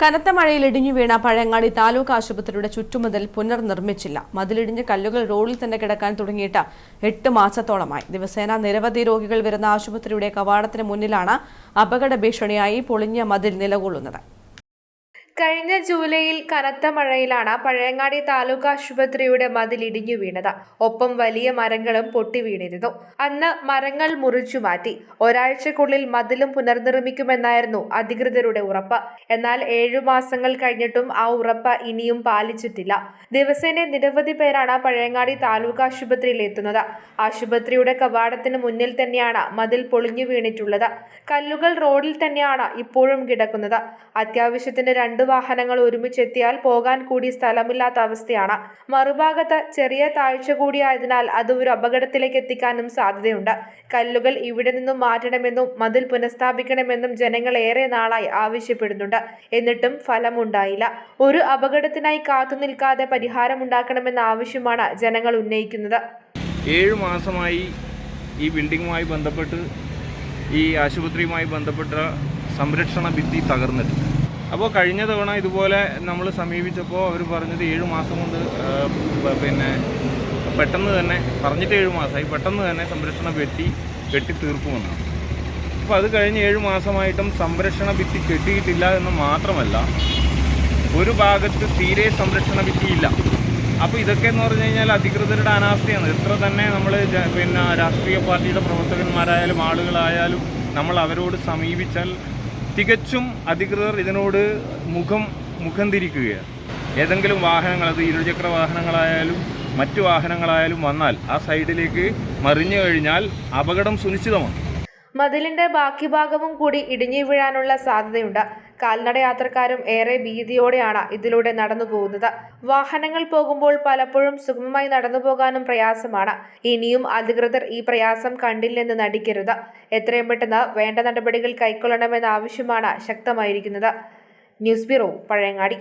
കനത്ത മഴയിൽ ഇടിഞ്ഞു വീണ പഴയങ്ങാടി താലൂക്ക് ആശുപത്രിയുടെ ചുറ്റുമതിൽ പുനർനിർമ്മിച്ചില്ല. മതിലിടിഞ്ഞ് കല്ലുകൾ റോഡിൽ തന്നെ കിടക്കാൻ തുടങ്ങിയിട്ട് എട്ട് മാസത്തോളമായി. ദിവസേന നിരവധി രോഗികൾ വരുന്ന ആശുപത്രിയുടെ കവാടത്തിന് മുന്നിലാണ് അപകട ഭീഷണിയായി പൊളിഞ്ഞ മതിൽ നിലകൊള്ളുന്നത്. കഴിഞ്ഞ ജൂലൈയിൽ കനത്ത മഴയിലാണ് പഴയങ്ങാടി താലൂക്ക് ആശുപത്രിയുടെ മതിൽ ഇടിഞ്ഞു വീണത്. ഒപ്പം വലിയ മരങ്ങളും പൊട്ടി വീണിരുന്നു. അന്ന് മരങ്ങൾ മുറിച്ചു മാറ്റി. ഒരാഴ്ചക്കുള്ളിൽ മതിലും പുനർനിർമ്മിക്കുമെന്നായിരുന്നു അധികൃതരുടെ ഉറപ്പ്. എന്നാൽ ഏഴു മാസങ്ങൾ കഴിഞ്ഞിട്ടും ആ ഉറപ്പ് ഇനിയും പാലിച്ചിട്ടില്ല. ദിവസേന നിരവധി പേരാണ് പഴയങ്ങാടി താലൂക്ക് ആശുപത്രിയിൽ എത്തുന്നത്. ആശുപത്രിയുടെ കവാടത്തിന് മുന്നിൽ തന്നെയാണ് മതിൽ പൊളിഞ്ഞു വീണിട്ടുള്ളത്. കല്ലുകൾ റോഡിൽ തന്നെയാണ് ഇപ്പോഴും കിടക്കുന്നത്. അത്യാവശ്യത്തിന് രണ്ട് വാഹനങ്ങൾ ഒരുമിച്ചെത്തിയാൽ പോകാൻ കൂടി സ്ഥലമില്ലാത്ത അവസ്ഥയാണ്. മറുഭാഗത്ത് ചെറിയ താഴ്ച കൂടിയായതിനാൽ അത് ഒരു അപകടത്തിലേക്ക് എത്തിക്കാനും സാധ്യതയുണ്ട്. കല്ലുകൾ ഇവിടെ നിന്നും മാറ്റണമെന്നും മതിൽ പുനഃസ്ഥാപിക്കണമെന്നും ജനങ്ങൾ ഏറെ നാളായി ആവശ്യപ്പെടുന്നുണ്ട്. എന്നിട്ടും ഫലമുണ്ടായില്ല. ഒരു അപകടത്തിനായി കാത്തു നിൽക്കാതെ പരിഹാരമുണ്ടാക്കണമെന്ന ആവശ്യമാണ് ജനങ്ങൾ ഉന്നയിക്കുന്നത്. ഏഴ് മാസമായി ഈ ബിൽഡിങ്ങുമായി ബന്ധപ്പെട്ട് ഈ ആശുപത്രിയുമായി ബന്ധപ്പെട്ട സംരക്ഷണ ഭിത്തി തകർന്നിട്ടുണ്ട്. അപ്പോൾ കഴിഞ്ഞ തവണ ഇതുപോലെ നമ്മൾ സമീപിച്ചപ്പോൾ അവർ പറഞ്ഞത് ഏഴ് മാസം കൊണ്ട് പിന്നെ പെട്ടെന്ന് തന്നെ പറഞ്ഞിട്ട് ഏഴ് മാസമായി പെട്ടെന്ന് തന്നെ സംരക്ഷണ ഭിത്തി കെട്ടി തീർക്കുമെന്നാണ് അപ്പോൾ അത് കഴിഞ്ഞ് ഏഴ് മാസമായിട്ടും സംരക്ഷണ ഭിത്തി കെട്ടിയിട്ടില്ല എന്ന് മാത്രമല്ല ഒരു ഭാഗത്ത് തീരെ സംരക്ഷണ ഭിത്തിയില്ല അപ്പോൾ ഇതൊക്കെ എന്ന് പറഞ്ഞു കഴിഞ്ഞാൽ അധികൃതരുടെ അനാസ്ഥയാണ്. എത്ര തന്നെ നമ്മൾ പിന്നെ രാഷ്ട്രീയ പാർട്ടിയുടെ പ്രവർത്തകന്മാരായാലും ആളുകളായാലും നമ്മൾ അവരോട് സമീപിച്ചാൽ തികച്ചും അധികൃതർ ഇതിനോട് മുഖം മുഖം തിരിക്കുകയാണ് ഏതെങ്കിലും വാഹനങ്ങൾ അത് ഇരുചക്ര വാഹനങ്ങളായാലും മറ്റു വാഹനങ്ങളായാലും വന്നാൽ ആ സൈഡിലേക്ക് മറിഞ്ഞു കഴിഞ്ഞാൽ അപകടം സുനിശ്ചിതമാണ്. മതിലിന്റെ ബാക്കി ഭാഗവും കൂടി ഇടിഞ്ഞു വീഴാനുള്ള സാധ്യതയുണ്ട്. കാൽനട യാത്രക്കാരും ഏറെ ഭീതിയോടെയാണ് ഇതിലൂടെ നടന്നു പോകുന്നത്. വാഹനങ്ങൾ പോകുമ്പോൾ പലപ്പോഴും സുഗമമായി നടന്നു പോകാനും പ്രയാസമാണ്. ഇനിയും അധികൃതർ ഈ പ്രയാസം കണ്ടില്ലെന്ന് നടിക്കരുത്. എത്രയും പെട്ടെന്ന് വേണ്ട നടപടികൾ കൈക്കൊള്ളണമെന്ന ആവശ്യമാണ് ശക്തമായിരിക്കുന്നത്. News bureau Pazhayangadi.